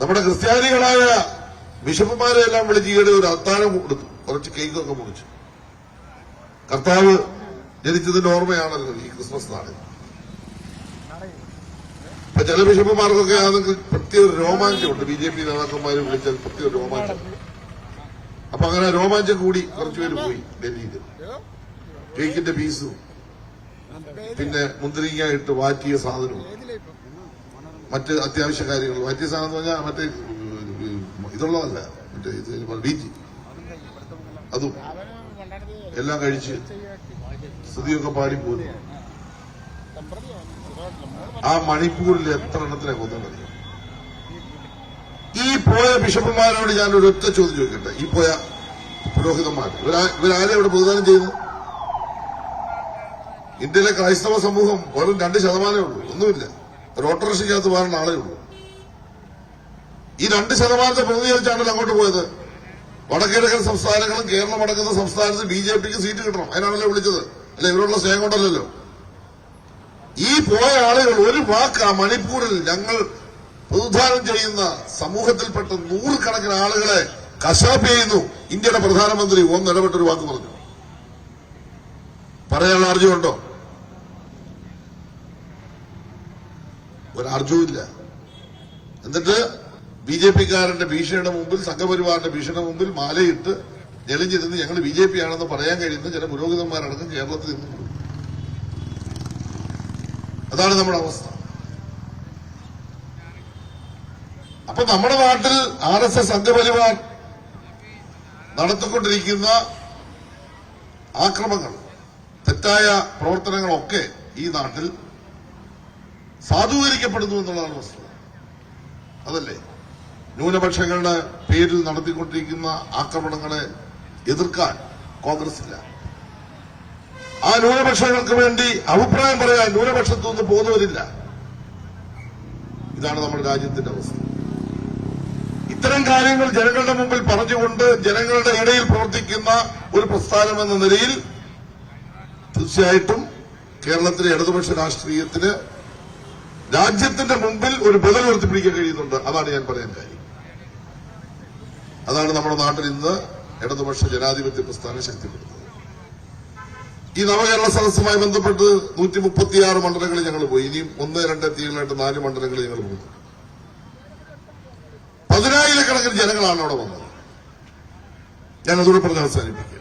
നമ്മുടെ ക്രിസ്ത്യാനികളായ ബിഷപ്പുമാരെ എല്ലാം വിളിച്ച് ഈയിടെ ഒരു അത്താഴം കൊടുത്തു. കുറച്ച് കേക്കൊക്കെ മുറിച്ചു. കർത്താവ് ജനിച്ചതിന്റെ ഓർമ്മയാണല്ലോ ഈ ക്രിസ്മസ് നാളിൽ. ഇപ്പൊ ചില ബിഷപ്പുമാർക്കൊക്കെ ആണെങ്കിൽ പ്രത്യേക രോമാഞ്ചമുണ്ട്. ബി ജെ പി നേതാക്കന്മാരെ വിളിച്ചാൽ പ്രത്യേക രോമാഞ്ചം. അപ്പൊ അങ്ങനെ രോമാഞ്ചം കൂടി കുറച്ചുപേര് പോയി ഡൽഹിയിൽ കേക്കിന്റെ പീസും. പിന്നെ മുന്തിരിങ്ങ ഇട്ട് വാറ്റിയ സാധനവും. മറ്റ് അത്യാവശ്യ കാര്യങ്ങൾ വാറ്റിയ സാധനം എന്ന് പറഞ്ഞാൽ മറ്റേ ഇതുള്ളതല്ല മറ്റേ ഇത് ജി. അതും എല്ലാം കഴിച്ച് പാടി പോരുന്നു ആ മണിപ്പൂരിൽ എത്ര എണ്ണത്തിനെ കൊന്നറിയാം ഈ പോയ ബിഷപ്പുമാരോട് ഞാൻ ഒരു ഒറ്റ ചോദ്യം ചോദിക്കട്ടെ. ഈ പോയ പുരോഹിതന്മാർ ഇവരാ- ഇവരാരെ ഇവിടെ പ്രതിദാനം ചെയ്യുന്നു ഇന്ത്യയിലെ ക്രൈസ്തവ സമൂഹം വെറും രണ്ട് ശതമാനമേ ഉള്ളൂ. ഒന്നുമില്ല. ഓട്ടോറിക്ഷയ്ക്കകത്ത് വേറെ ആളേ ഉള്ളൂ. ഈ രണ്ട് ശതമാനത്തെ പ്രതിനിധീകരിച്ചാണല്ലോ അങ്ങോട്ട് പോയത്. വടക്കിഴക്കൻ സംസ്ഥാനങ്ങളും കേരളം അടക്കുന്ന സംസ്ഥാനത്ത് ബി ജെ പിക്ക് സീറ്റ് കിട്ടണം. അതിനാണല്ലോ വിളിച്ചത്. അല്ല ഇവരുള്ള സ്നേഹം കൊണ്ടല്ലോ ഈ പോയ ആളുകൾ ഒരു വാക്ക് ആ മണിപ്പൂരിൽ ഞങ്ങൾ പ്രതിദാനം ചെയ്യുന്ന സമൂഹത്തിൽപ്പെട്ട നൂറുകണക്കിന് ആളുകളെ കശാപ്പ് ചെയ്യുന്നു. ഇന്ത്യയുടെ പ്രധാനമന്ത്രി ഒന്ന് ഇടപെട്ടൊരു വാക്ക് പറഞ്ഞു. പറയാനുള്ള അർജുണ്ടോ ഒരാർജവുമില്ല എന്നിട്ട് ബി ജെ പിക്കാരന്റെ ഭീഷണിയുടെ മുമ്പിൽ സംഘപരിവാറിന്റെ ഭീഷണിയുടെ മുമ്പിൽ മാലയിട്ട് ഞെളിഞ്ഞിരുന്ന് ഞങ്ങൾ ബി ജെ പി ആണെന്ന് പറയാൻ കഴിയുന്ന ചില പുരോഹിതന്മാരടക്കം കേരളത്തിൽ നിന്നും അതാണ് നമ്മുടെ അവസ്ഥ. അപ്പൊ നമ്മുടെ നാട്ടിൽ ആർ എസ് എസ് സംഘപരിവാർ നടത്തിക്കൊണ്ടിരിക്കുന്ന ആക്രമങ്ങൾ തെറ്റായ പ്രവർത്തനങ്ങളൊക്കെ ഈ നാട്ടിൽ സാധൂകരിക്കപ്പെടുന്നു എന്നുള്ളതാണ് വസ്തുത അതല്ലേ? ന്യൂനപക്ഷങ്ങളുടെ പേരിൽ നടത്തിക്കൊണ്ടിരിക്കുന്ന ആക്രമണങ്ങളെ എതിർക്കാൻ കോൺഗ്രസില്ല ആ ന്യൂനപക്ഷങ്ങൾക്ക് വേണ്ടി അഭിപ്രായം പറയാൻ ന്യൂനപക്ഷത്തു നിന്ന് പോകുന്നവരില്ല. ഇതാണ് നമ്മുടെ രാജ്യത്തിന്റെ അവസ്ഥ. ഇത്തരം കാര്യങ്ങൾ ജനങ്ങളുടെ മുമ്പിൽ പറഞ്ഞുകൊണ്ട് ജനങ്ങളുടെ ഇടയിൽ പ്രവർത്തിക്കുന്ന ഒരു പ്രസ്ഥാനം എന്ന നിലയിൽ തീർച്ചയായിട്ടും കേരളത്തിലെ ഇടതുപക്ഷ രാഷ്ട്രീയത്തിന് രാജ്യത്തിന്റെ മുമ്പിൽ ഒരു ബദൽ ഉയർത്തിപ്പിടിക്കാൻ കഴിയുന്നുണ്ട്. അതാണ് ഞാൻ പറയാൻ കാര്യം. അതാണ് നമ്മുടെ നാട്ടിൽ ഇന്ന് ഇടതുപക്ഷ ജനാധിപത്യ പ്രസ്ഥാനം ശക്തിപ്പെടുത്തുന്നത്. ഈ നവകേരള സദസ്സുമായി ബന്ധപ്പെട്ട് നൂറ്റി മുപ്പത്തിയാറ് മണ്ഡലങ്ങളിൽ ഞങ്ങൾ പോയി. ഇനിയും ഒന്ന് രണ്ട് തീയതികളായിട്ട് നാല് മണ്ഡലങ്ങളിൽ ഞങ്ങൾ പോകുന്നു. പതിനായിരക്കണക്കിന് ജനങ്ങളാണ് അവിടെ വന്നത്. ഞാൻ അതോടെ പറഞ്ഞ് അവസാനിപ്പിക്കുക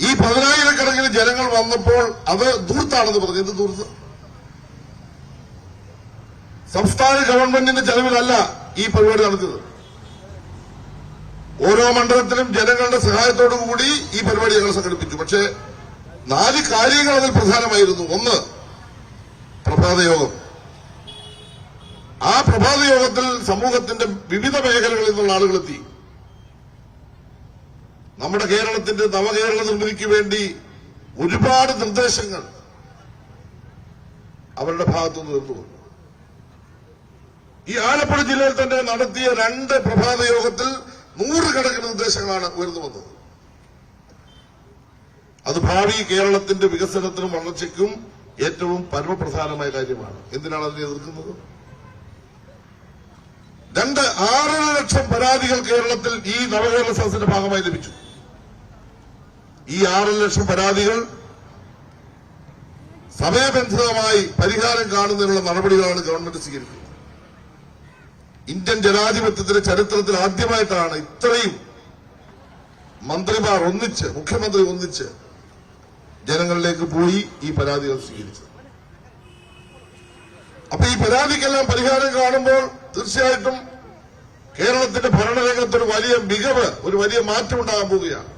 ഈ പതിനായിരക്കണക്കിന് ജനങ്ങൾ വന്നപ്പോൾ അത് ദൂർത്താണെന്ന് പറഞ്ഞു. എന്ത് ദൂർത്ത്? സംസ്ഥാന ഗവൺമെന്റിന്റെ ചെലവിലല്ല ഈ പരിപാടി നടത്തിയത് ഓരോ മണ്ഡലത്തിലും ജനങ്ങളുടെ സഹായത്തോടു കൂടി ഈ പരിപാടി ഞങ്ങൾ സംഘടിപ്പിച്ചു. പക്ഷേ നാല് കാര്യങ്ങൾ അതിൽ പ്രധാനമായിരുന്നു. ഒന്ന് പ്രഭാതയോഗം ആ പ്രഭാതയോഗത്തിൽ സമൂഹത്തിന്റെ വിവിധ മേഖലകളിൽ നിന്നുള്ള ആളുകളെത്തി നമ്മുടെ കേരളത്തിന്റെ നവകേരള നിർമ്മിതിക്ക് വേണ്ടി ഒരുപാട് നിർദ്ദേശങ്ങൾ അവരുടെ ഭാഗത്തുനിന്ന് വന്നു ഈ ആലപ്പുഴ ജില്ലയിൽ തന്നെ നടത്തിയ രണ്ട് പ്രഭാത യോഗത്തിൽ നൂറുകണക്കിന് നിർദ്ദേശങ്ങളാണ് ഉയർന്നു വന്നത്. അത് ഭാവി കേരളത്തിന്റെ വികസനത്തിനും വളർച്ചയ്ക്കും ഏറ്റവും പരമപ്രധാനമായ കാര്യമാണ്. എന്തിനാണ് അതിനെ എതിർക്കുന്നത്? രണ്ട് ആറര ലക്ഷം പരാതികൾ കേരളത്തിൽ ഈ നവകേരള സദസ്സിന്റെ ഭാഗമായി ലഭിച്ചു. ഈ ആറര ലക്ഷം പരാതികൾ സമയബന്ധിതമായി പരിഹാരം കാണുന്നതിനുള്ള നടപടികളാണ് ഗവൺമെന്റ് സ്വീകരിക്കുന്നത്. ഇന്ത്യൻ ജനാധിപത്യത്തിന്റെ ചരിത്രത്തിൽ ആദ്യമായിട്ടാണ് ഇത്രയും മന്ത്രിമാർ ഒന്നിച്ച് മുഖ്യമന്ത്രി ഒന്നിച്ച് ജനങ്ങളിലേക്ക് പോയി ഈ പരാതികൾ സ്വീകരിച്ചത്. അപ്പൊ ഈ പരാതിക്കെല്ലാം പരിഹാരം കാണുമ്പോൾ തീർച്ചയായിട്ടും കേരളത്തിന്റെ ഭരണരംഗത്ത് ഒരു വലിയ മികവ് ഒരു വലിയ മാറ്റം ഉണ്ടാകാൻ പോവുകയാണ്.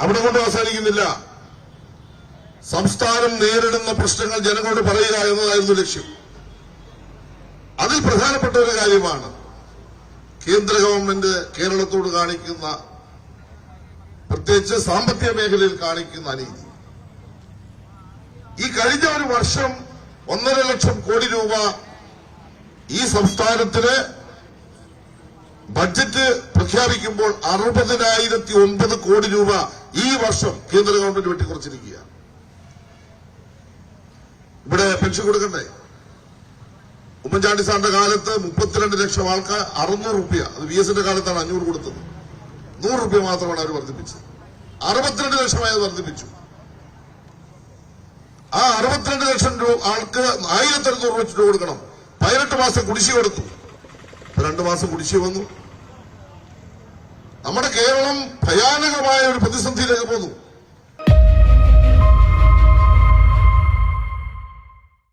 അവിടെ കൊണ്ട് അവസാനിക്കുന്നില്ല. സംസ്ഥാനം നേരിടുന്ന പ്രശ്നങ്ങൾ ജനങ്ങളോട് പറയുക എന്നതായിരുന്നു ലക്ഷ്യം. അതിൽ പ്രധാനപ്പെട്ട ഒരു കാര്യമാണ് കേന്ദ്ര ഗവൺമെന്റ് കേരളത്തോട് കാണിക്കുന്ന പ്രത്യേകിച്ച് സാമ്പത്തിക മേഖലയിൽ കാണിക്കുന്ന അനീതി ഈ കഴിഞ്ഞ ഒരു വർഷം ഒന്നര ലക്ഷം കോടി രൂപ ഈ സംസ്ഥാനത്തിന് ബഡ്ജറ്റ് പ്രഖ്യാപിക്കുമ്പോൾ അറുപതിനായിരത്തി ഒൻപത് കോടി രൂപ ഈ വർഷം കേന്ദ്ര ഗവൺമെന്റ് വെട്ടിക്കുറച്ചിരിക്കുക ഇവിടെ പെൻഷൻ കൊടുക്കണ്ടേ? ഉമ്മൻചാണ്ടി സാറിന്റെ കാലത്ത് മുപ്പത്തിരണ്ട് ലക്ഷം ആൾക്കാർ അറുന്നൂറ് റുപ്യ അത് വി എസിന്റെ കാലത്താണ് അഞ്ഞൂറ് കൊടുത്തത്. നൂറ് റുപ്യ മാത്രമാണ് അവർ വർദ്ധിപ്പിച്ചത്. അറുപത്തിരണ്ട് ലക്ഷമായി അത് വർദ്ധിപ്പിച്ചു. ആ അറുപത്തിരണ്ട് ലക്ഷം രൂപ ആൾക്ക് ആയിരത്തി അറുന്നൂറ് രൂപ വെച്ചിട്ട് കൊടുക്കണം. പതിനെട്ട് മാസം കുടിശ്ശിക കൊടുത്തു. രണ്ടു മാസം കുടിശ്ശിക വന്നു. നമ്മുടെ കേരളം ഭയാനകമായ ഒരു പ്രതിസന്ധിയിലേക്ക് പോന്നു.